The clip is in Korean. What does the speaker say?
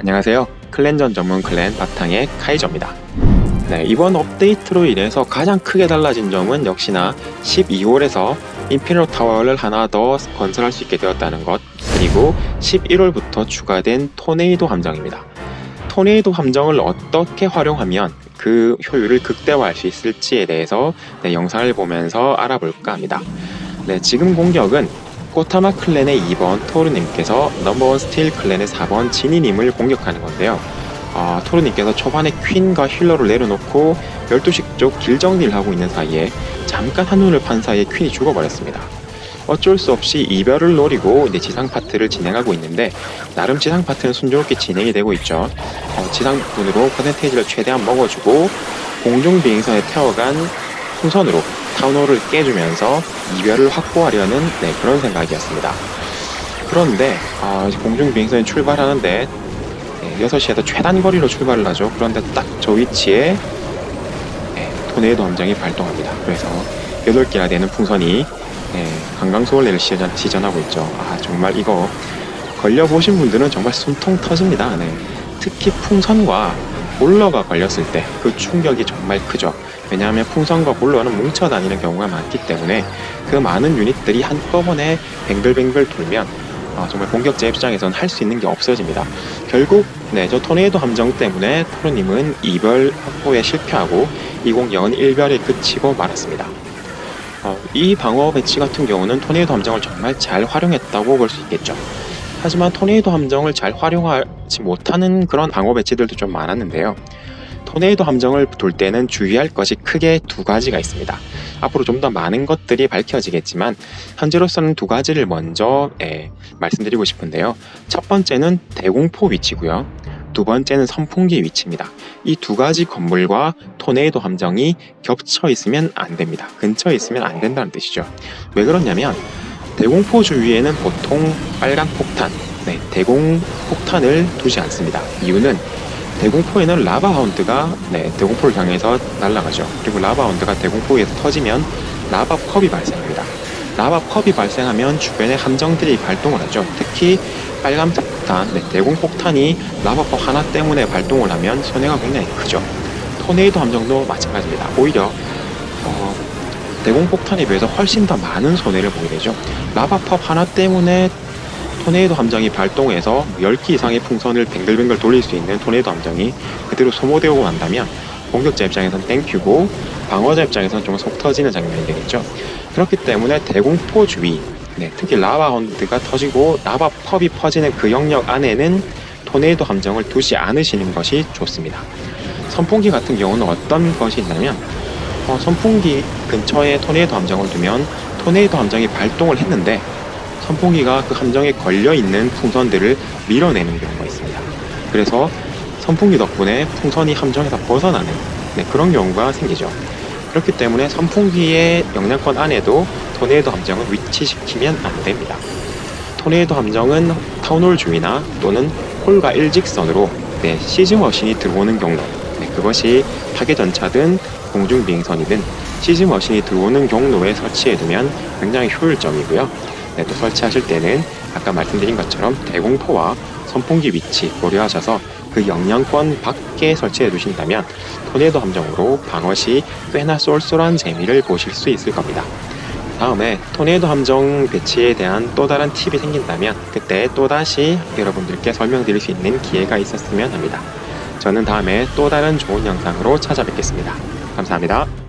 안녕하세요. 클랜전 전문 클랜 바탕의 카이저입니다. 네, 이번 업데이트로 인해서 가장 크게 달라진 점은 역시나 12월에서 인피니로 타워를 하나 더 건설할 수 있게 되었다는 것, 그리고 11월부터 추가된 토네이도 함정입니다. 토네이도 함정을 어떻게 활용하면 그 효율을 극대화할 수 있을지에 대해서 네, 영상을 보면서 알아볼까 합니다. 네, 지금 공격은 코타마 클랜의 2번 토르님께서 넘버원 스틸 클랜의 4번 지니님을 공격하는 건데요. 아, 토르님께서 초반에 퀸과 힐러를 내려놓고 12시 쪽 길 정리를 하고 있는 사이에 잠깐 한눈을 판 사이에 퀸이 죽어버렸습니다. 어쩔 수 없이 이별을 노리고 이제 지상 파트를 진행하고 있는데 나름 지상 파트는 순조롭게 진행이 되고 있죠. 어, 지상분으로 퍼센테이지를 최대한 먹어주고 공중 비행선에 태워간 풍선으로 타운홀을 깨주면서 이별을 확보하려는 네, 그런 생각이었습니다. 그런데 아, 이제 공중 비행선이 출발하는데 네, 6시에서 최단 거리로 출발을 하죠. 그런데 딱 저 위치에 네, 토네이도 함정이 발동합니다. 그래서 8개나 되는 풍선이 네, 강강수월래를 시전, 시전하고 있죠. 아 정말 이거 걸려보신 분들은 정말 숨통 터집니다. 네. 특히 풍선과 볼러가 걸렸을 때 그 충격이 정말 크죠. 왜냐하면 풍선과 볼러는 뭉쳐 다니는 경우가 많기 때문에 그 많은 유닛들이 한꺼번에 뱅글뱅글 돌면 아, 정말 공격자 입장에선 할 수 있는 게 없어집니다. 결국 네, 저 토네이도 함정 때문에 토르님은 이별 확보에 실패하고 이 공격은 일별에 그치고 말았습니다. 어, 이 방어 배치 같은 경우는 토네이도 함정을 정말 잘 활용했다고 볼 수 있겠죠. 하지만 토네이도 함정을 잘 활용하지 못하는 그런 방어 배치들도 좀 많았는데요. 토네이도 함정을 돌 때는 주의할 것이 크게 두 가지가 있습니다. 앞으로 좀 더 많은 것들이 밝혀지겠지만 현재로서는 두 가지를 먼저 예, 말씀드리고 싶은데요. 첫 번째는 대공포 위치고요. 두 번째는 선풍기 위치입니다. 이 두 가지 건물과 토네이도 함정이 겹쳐 있으면 안 됩니다. 근처에 있으면 안 된다는 뜻이죠. 왜 그러냐면 대공포 주위에는 보통 빨간 폭탄, 네, 대공 폭탄을 두지 않습니다. 이유는 대공포에는 라바 하운드가 네, 대공포를 향해서 날아가죠. 그리고 라바 하운드가 대공포에서 터지면 라바 컵이 발생합니다. 라바 컵이 발생하면 주변의 함정들이 발동을 하죠. 특히 빨간 폭탄, 네, 대공 폭탄이 라바 컵 하나 때문에 발동을 하면 손해가 굉장히 크죠. 토네이도 함정도 마찬가지입니다. 오히려 어, 대공 폭탄에 비해서 훨씬 더 많은 손해를 보게 되죠. 라바 컵 하나 때문에 토네이도 함정이 발동해서 10기 이상의 풍선을 뱅글뱅글 돌릴 수 있는 토네이도 함정이 그대로 소모되고 난다면 공격자 입장에선 땡큐고 방어자 입장에선 좀 속 터지는 장면이 되겠죠. 그렇기 때문에 대공포 주위, 네, 특히 라바 헌드가 터지고 라바 펍이 퍼지는 그 영역 안에는 토네이도 함정을 두지 않으시는 것이 좋습니다. 선풍기 같은 경우는 어떤 것이 있냐면 어, 선풍기 근처에 토네이도 함정을 두면 토네이도 함정이 발동을 했는데 선풍기가 그 함정에 걸려 있는 풍선들을 밀어내는 경우가 있습니다. 그래서 선풍기 덕분에 풍선이 함정에서 벗어나는 네, 그런 경우가 생기죠. 그렇기 때문에 선풍기의 영향권 안에도 토네이도 함정을 위치시키면 안 됩니다. 토네이도 함정은 타운홀 주위나 또는 홀과 일직선으로 네, 시즈 머신이 들어오는 경로 네, 그것이 파괴 전차든 공중 비행선이든 시즈 머신이 들어오는 경로에 설치해두면 굉장히 효율적이고요. 네, 또 설치하실 때는 아까 말씀드린 것처럼 대공포와 선풍기 위치 고려하셔서 그 영향권 밖에 설치해 두신다면 토네이도 함정으로 방어 시 꽤나 쏠쏠한 재미를 보실 수 있을 겁니다. 다음에 토네이도 함정 배치에 대한 또 다른 팁이 생긴다면 그때 또다시 여러분들께 설명드릴 수 있는 기회가 있었으면 합니다. 저는 다음에 또 다른 좋은 영상으로 찾아뵙겠습니다. 감사합니다.